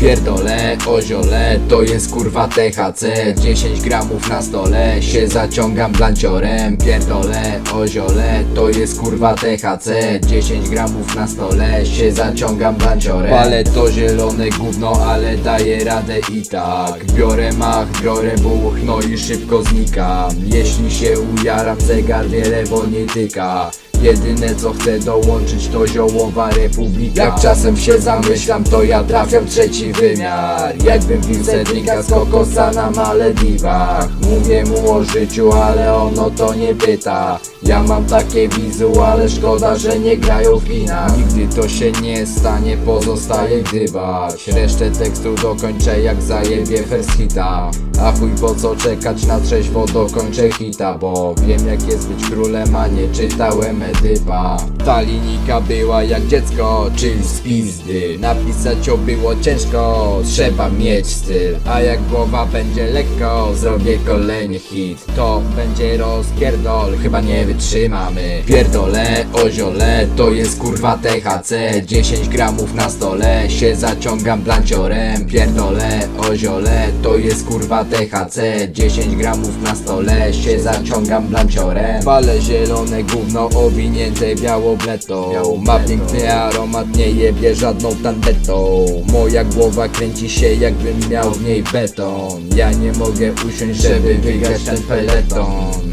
Pierdolę, oziole, to jest kurwa THC 10 gramów na stole, się zaciągam blanciorem. Pierdolę, oziole, to jest kurwa THC 10 gramów na stole, się zaciągam blanciorem. Ale to zielone gówno, ale daję radę i tak. Biorę mach, biorę buch, no i szybko znikam. Jeśli się ujaram, zegar wiele nie tyka Jedyne co chcę dołączyć to ziołowa republika. Jak czasem się zamyślam to ja trafiam w trzeci wymiar. Jakbym pił Cedrika z kokosa na Malediwach. Mówię mu o życiu, ale ono to nie pyta. Ja mam takie wizu, ale szkoda, że nie grają w kinach. Nigdy to się nie stanie, pozostaje gdybać Resztę tekstu dokończę jak zajebie first hita. A chuj po co czekać na trzeźwo dokończę hita Bo wiem jak jest być królem, a nie czytałem Edypa Ta linijka była jak dziecko, czyli z pizdy. Napisać ją było ciężko, trzeba mieć styl. A jak głowa będzie lekko, zrobię kolejny hit. To będzie rozpierdol, chyba nie wytrzymamy. Pierdolę, oziole, to jest kurwa THC 10 gramów na stole, się zaciągam blanciorem. Pierdolę, oziole, to jest kurwa THC 10 gramów na stole, się zaciągam blanciorem. Palę zielone gówno owinięte białobletą Ma piękny aromat, nie jebie żadną tandetą. Moja głowa kręci się jakbym miał w niej beton. Ja nie mogę usiąść, żeby wygrać ten peleton.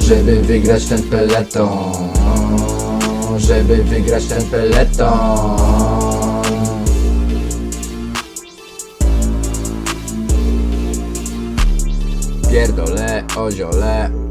Żeby wygrać ten peleton. Żeby wygrać ten peleton. Pierdolę, oziole